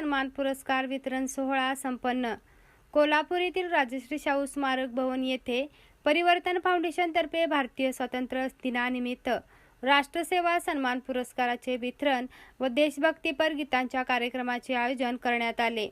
सन्मान पुरस्कार वितरण सोहळा संपन्न. कोल्हापूर येथील राजश्री शाहू स्मारक भवन येथे परिवर्तन फाउंडेशनतर्फे भारतीय स्वातंत्र्य दिनानिमित्त राष्ट्रसेवा सन्मान पुरस्काराचे वितरण व देशभक्तीपर गीतांच्या कार्यक्रमाचे आयोजन करण्यात आले.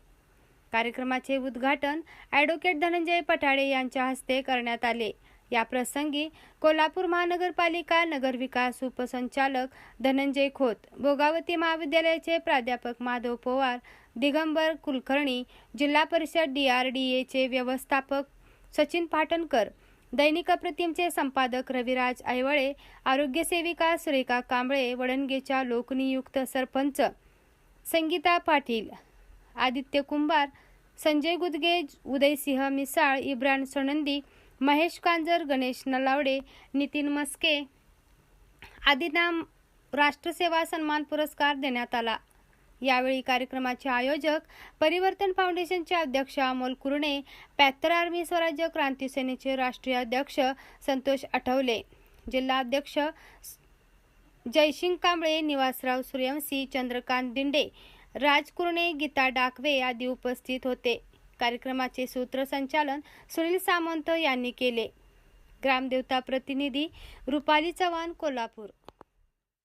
कार्यक्रमाचे उद्घाटन ॲडव्होकेट धनंजय पठाडे यांच्या हस्ते करण्यात आले. या प्रसंगी कोल्हापूर महानगरपालिका नगरविकास उपसंचालक धनंजय खोत भोगावती महाविद्यालयाचे प्राध्यापक माधव पवार दिगंबर कुलकर्णी जिल्हा परिषद डी आर डी एचे व्यवस्थापक सचिन पाटणकर दैनिक प्रतिमचे संपादक रविराज ऐवळे आरोग्यसेविका सुरेखा कांबळे वडणगेच्या लोकनियुक्त सरपंच संगीता पाटील आदित्य कुंभार संजय गुदगे उदयसिंह मिसाळ इब्रान सणंदी महेश कांजर गणेश नलावडे नितीन मस्के आदींना राष्ट्रसेवा सन्मान पुरस्कार देण्यात आला. यावेळी कार्यक्रमाचे आयोजक परिवर्तन फाउंडेशनचे अध्यक्ष अमोल कुरणे पॅथर आर्मी स्वराज्य क्रांती सेनेचे राष्ट्रीय अध्यक्ष संतोष आठवले जिल्हाध्यक्ष जयसिंग कांबळे निवासराव सूर्यवंशी चंद्रकांत दिंडे राज कुरणे गीता डाकवे आदी उपस्थित होते. कार्यक्रमाचे सूत्रसंचालन सुनील सामंत यांनी केले. ग्रामदेवता प्रतिनिधी रुपाली चव्हाण कोल्हापूर.